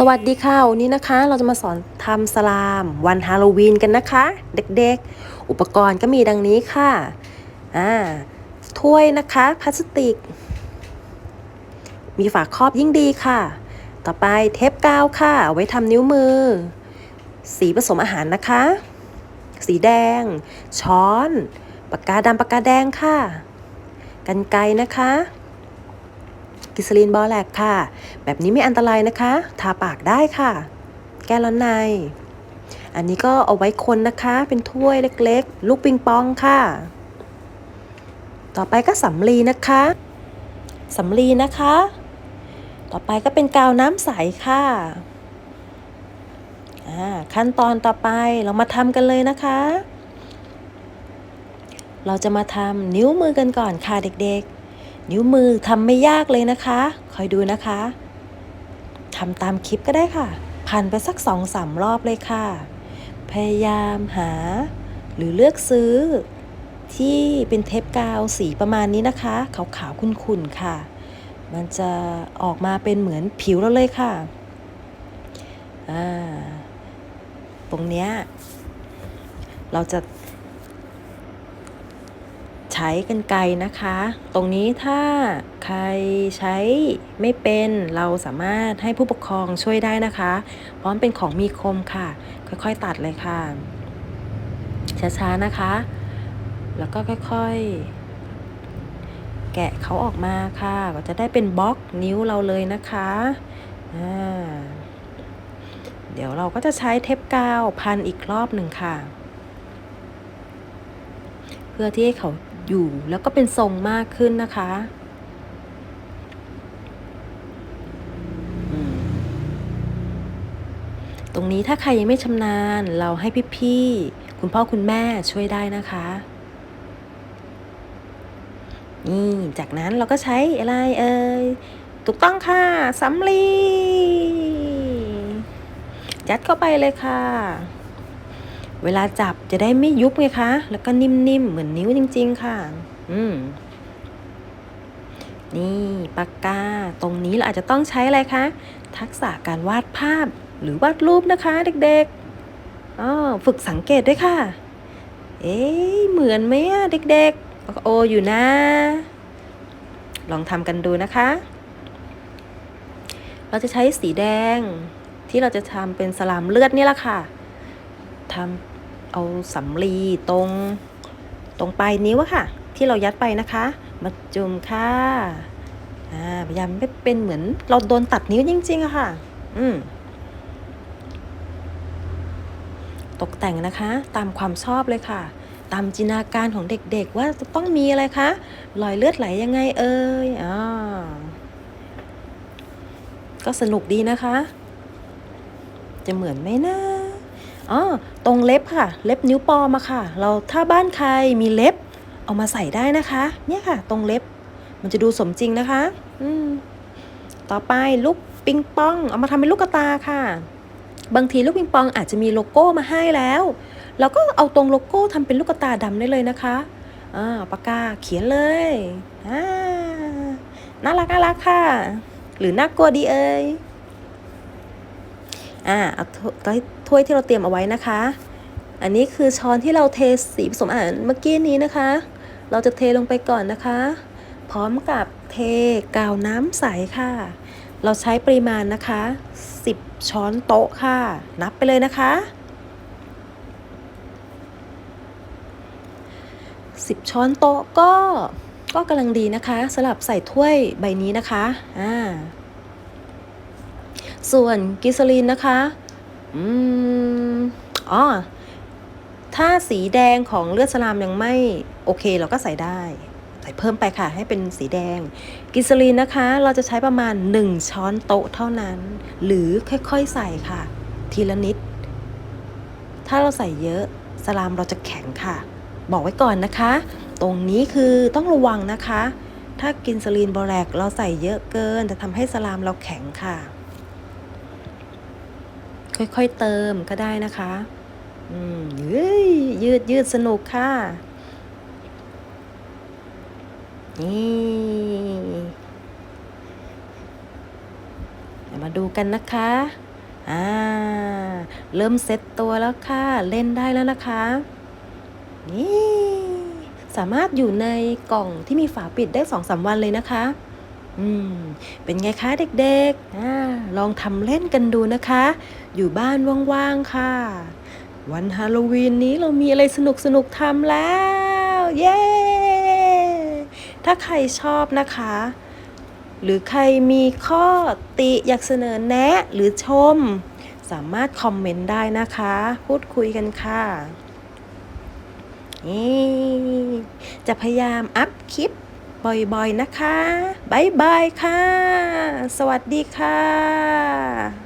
สวัสดีค่ะ วันนี้นะคะ เราจะมาสอนทำสลาม วันฮาโลวีนกันนะคะ เด็กๆ อุปกรณ์ก็มีดังนี้ค่ะอ่าถ้วยนะคะพลาสติก มีฝาครอบยิ่งดีค่ะ ต่อไปเทปกาวค่ะเอาไว้ทำนิ้วมือ สีผสมอาหารนะคะ สีแดง ช้อน ปากกาดำปากกาแดงค่ะ กันไกรนะคะ กิสลีนบอแลกค่ะ แบบนี้ไม่อันตรายนะคะ ทาปากได้ค่ะ แก้ร้อนใน อันนี้ก็เอาไว้คนนะคะ เป็นถ้วยเล็กๆ ลูกปิงปองค่ะ ต่อไปก็สำลีนะคะสำลีนะคะ ต่อไปก็เป็นกาวน้ำใสค่ะอ่าขั้นตอนต่อไปเรามาทำกันเลยนะคะ เราจะมาทำนิ้วมือกันก่อนค่ะเด็กๆ นิ้วมือทำไม่ยากเลยนะคะ คอยดูนะคะทำตามคลิปก็ได้ค่ะพันไปสักสองสามรอบเลยค่ะ พยายามหา หรือเลือกซื้อ ที่เป็นเทปกาวสีประมาณนี้นะคะ ขาวๆขุ่นๆค่ะ มันจะออกมาเป็นเหมือนผิวเราเลยค่ะอ่าตรงเนี้ยเราจะ ใช้กันไกรนะคะ ตรงนี้ถ้าใครใช้ไม่เป็นเราสามารถให้ผู้ปกครองช่วยได้นะคะเพราะมันเป็นของมีคมค่ะ ค่อยๆตัดเลยค่ะ ช้าๆนะคะ แล้วก็ค่อยๆ แกะเขาออกมาค่ะ ก็จะได้เป็นบล็อกนิ้วเราเลยนะคะอ่าเดี๋ยวเราก็จะใช้เทปกาวพันอีกรอบหนึ่งค่ะ พื่อที่ให้เขาอยู่แล้วก็เป็นทรงมากขึ้นนะคะอืมตรงนี้ถ้าใครยังไม่ชำนาญเราให้พี่ๆคุณพ่อคุณแม่ช่วยได้นะคะนี่จากนั้นเราก็ใช้อะไรเอ่ยถูกต้องค่ะสำลียัดเข้าไปเลยค่ะ เวลาจับจะได้ไม่ยุบไงคะ แล้วก็นิ่มๆ เหมือนนิ้วจริง ๆ ค่ะ อืม นี่ปากกา ตรงนี้เราอาจจะต้องใช้อะไรคะ ทักษะการวาดภาพหรือวาดรูปนะคะ เด็กๆอ๋อฝึกสังเกตด้วยค่ะ เอ๊ะเหมือนไหมอะเด็กๆ โออยู่นะ ลองทำกันดูนะคะ เราจะใช้สีแดงที่เราจะทำเป็นสลามเลือดนี่แหละค่ะทำ เอาสำลีตรงตรงปลายนิ้วอะค่ะ ที่เรายัดไปนะคะ มาจุ่มค่ะอ่าพยายามไม่เป็นเหมือนเราโดนตัดนิ้วจริงๆอะค่ะ อืมตกแต่งนะคะ ตามความชอบเลยค่ะ ตามจินตนาการของเด็กๆว่าจะต้องมีอะไรคะรอยเลือดไหลยังไงเอ่ยอ่าก็สนุกดีนะคะ จะเหมือนไหมนะ อ๋อตรงเล็บค่ะ เล็บนิ้วปลอมอะค่ะ เราถ้าบ้านใครมีเล็บ เอามาใส่ได้นะคะ เนี่ยค่ะ ตรงเล็บ มันจะดูสมจริงนะคะ อืมต่อไปลูกปิงปอง เอามาทำเป็นลูกกระตาค่ะ บางทีลูกปิงปองอาจจะมีโลโก้มาให้แล้วเราก็เอาตรงโลโก้ทำเป็นลูกกระตาดำได้เลยนะคะอ่าปากกาเขียนเลยอ่าน่ารักน่ารักค่ะ หรือน่ากลัวดีเอ่ยอ่าเอา ถ้วยที่เราเตรียมเอาไว้นะคะ อันนี้คือช้อนที่เราเทสีผสมอาหารเมื่อกี้นี้นะคะ เราจะเทลงไปก่อนนะคะ พร้อมกับเทกาวน้ำใสค่ะ เราใช้ปริมาณนะคะ 10 ช้อนโต๊ะค่ะ นับไปเลยนะคะ 10 ช้อนโต๊ะก็ก็กำลังดีนะคะสำหรับใส่ถ้วยใบนี้นะคะอ่าส่วนกิสลีนนะคะ อืมอ๋อถ้าสีแดงของเลือดสลามยังไม่โอเคเราก็ใส่ได้ ใส่เพิ่มไปค่ะ ให้เป็นสีแดง กิสลีนนะคะ เราจะใช้ประมาณ 1 ช้อนโต๊ะเท่านั้น หรือค่อยๆใส่ค่ะ ทีละนิด ถ้าเราใส่เยอะสลามเราจะแข็งค่ะ บอกไว้ก่อนนะคะ ตรงนี้คือต้องระวังนะคะ ถ้ากินสลีนบอแรกเราใส่เยอะเกิน จะทำให้สลามเราแข็งค่ะ ค่อยๆเติมก็ได้นะคะ อืมเฮ้ยยืดยืดสนุกค่ะ นี่มาดูกันนะคะ อ่า เริ่มเซตตัวแล้วค่ะ เล่นได้แล้วนะคะ นี่ สามารถอยู่ในกล่องที่มีฝาปิดได้สองสามวันเลยนะคะ อืม เป็นไงคะเด็กๆอลองทำเล่นกันดูนะคะ อยู่บ้านว่างๆค่ะ วันฮาโลวีนนี้เรามีอะไรสนุกๆทำแล้ว เย้ ถ้าใครชอบนะคะ หรือใครมีข้อติอยากเสนอแนะหรือชม สามารถคอมเมนต์ได้นะคะ พูดคุยกันค่ะนี่จะพยายามอัพคลิป บ่อยๆนะคะ บ๊ายบายค่ะ สวัสดีค่ะ